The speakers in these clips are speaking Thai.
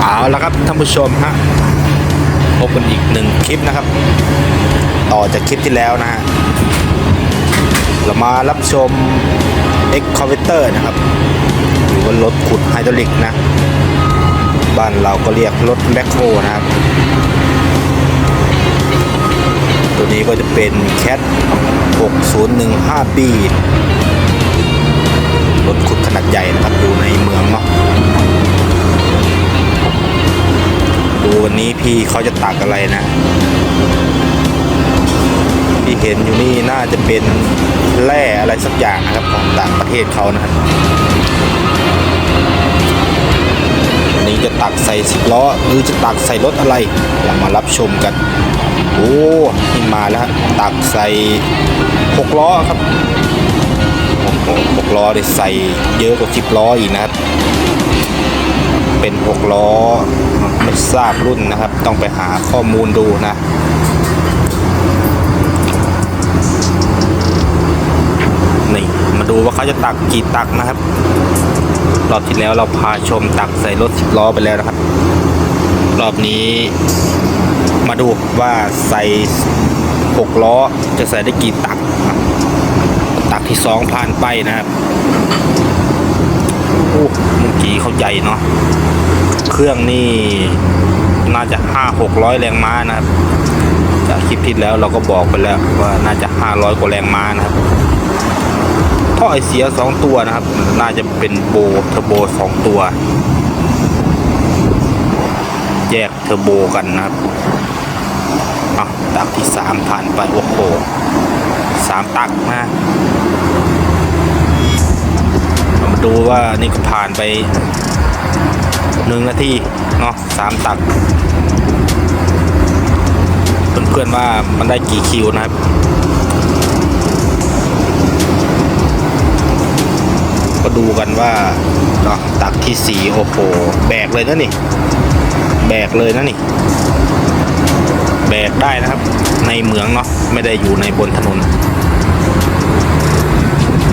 เอาละครับท่านผู้ชมฮะพบกันอีกหนึ่งคลิปนะครับ ต่อจากคลิปที่แล้วนะฮะเรามารับชม x c a v a t o r นะครับ หรือว่ารถขุดไฮดรอลิกนะ บ้านเราก็เรียกรถแบ็คโฮนะครับ ตัวนี้ก็จะเป็น Cat 6015B รถขุดขนาดใหญ่นะครับอยู่ในเมืองเนาะ วันนี้พี่เขาจะตักอะไรนะ ที่เห็นอยู่นี่น่าจะเป็นแร่อะไรสักอย่างนะครับของต่างประเทศเขานะครับวันนี้จะตักใส่สิบล้อหรือจะตักใส่รถอะไรเรามารับชมกัน โอ้นี่มาแล้วตักใส่หกล้อครับหหกล้อได้ใส่เยอะกว่าสิบล้ออีกนะครับ เป็นหกล้อไม่ทราบรุ่นนะครับ ต้องไปหาข้อมูลดูนะนี่มาดูว่าเขาจะตักกี่ตักนะครับรอบที่แล้วเราพาชมตักใส่รถสิบล้อไปแล้วนะครับ รอบนี้มาดูว่าใส่หกล้อจะใส่ได้กี่ตัก ตักที่สองผ่านไปนะครับโอ้เมื่อกี้เขาใหญ่เนาะ รื่องนี่น่าจะห้าหกร้อยแรงม้านะครับจากคลิปที่แล้วเราก็บอกไปแล้วว่าน่าจะห้าร้อยกว่าแรงม้านะครับท่อไอเสียสองตัวนะครับ น่าจะเป็นโบเทอร์โบสองตัว แยกเทอร์โบกันนะครับอะตักที่สามผ่านไปโอ้โหสามตักนะมาดูว่านี่ก็ผ่านไป หนึ่งนาทีเนาะสามตัก เพื่อนๆว่ามันได้กี่คิวนะครับก็ดูกันว่าเนาะตักที่สี่โอ้โหแบกเลยนะนี่ แบกเลยนะนี่ แบกได้นะครับ ในเหมืองเนาะไม่ได้อยู่ในบนถนน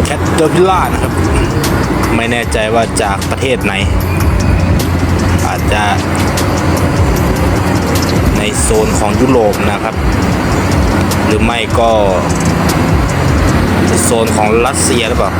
แคทเตอร์พิล่านะครับ ไม่แน่ใจว่าจากประเทศไหน จจะในโซนของยุโรปนะครับ หรือไม่ก็โซนของรัสเซียหรือเปล่า